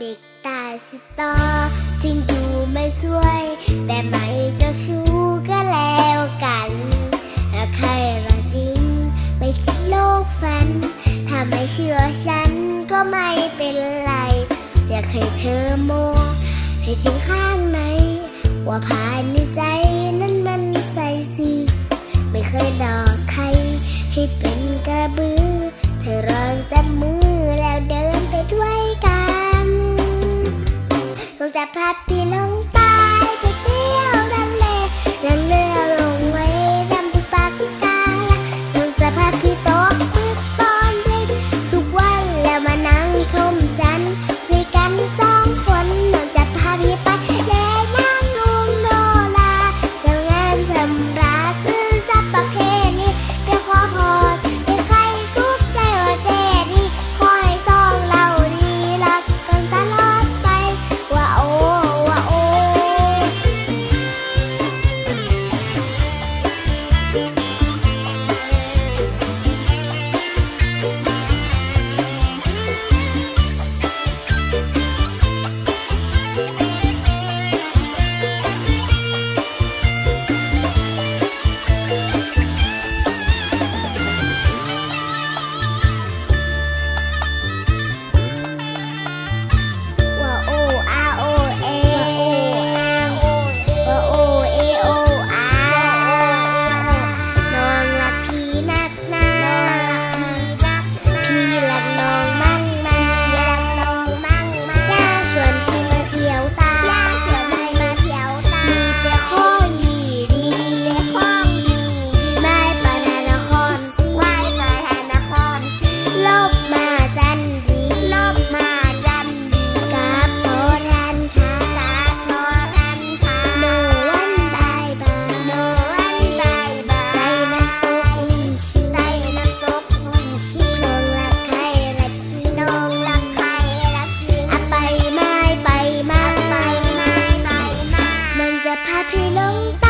เด็กตาสตอถึงดูไม่สวย แต่ไม่เจ้าชู้ก็แล้วกันแล้วใครละจริง ไม่คิดโลกฝัน ถ้าไม่เชื่อฉันก็ไม่เป็นไร อยากให้เธอมองให้ถึงข้างในว่าภายในใจนั้นมันใส่ซื่อไม่เคยหลอกใคร ให้เป็นกระบือ เธอรองแต่มือ พาพี่ลงไป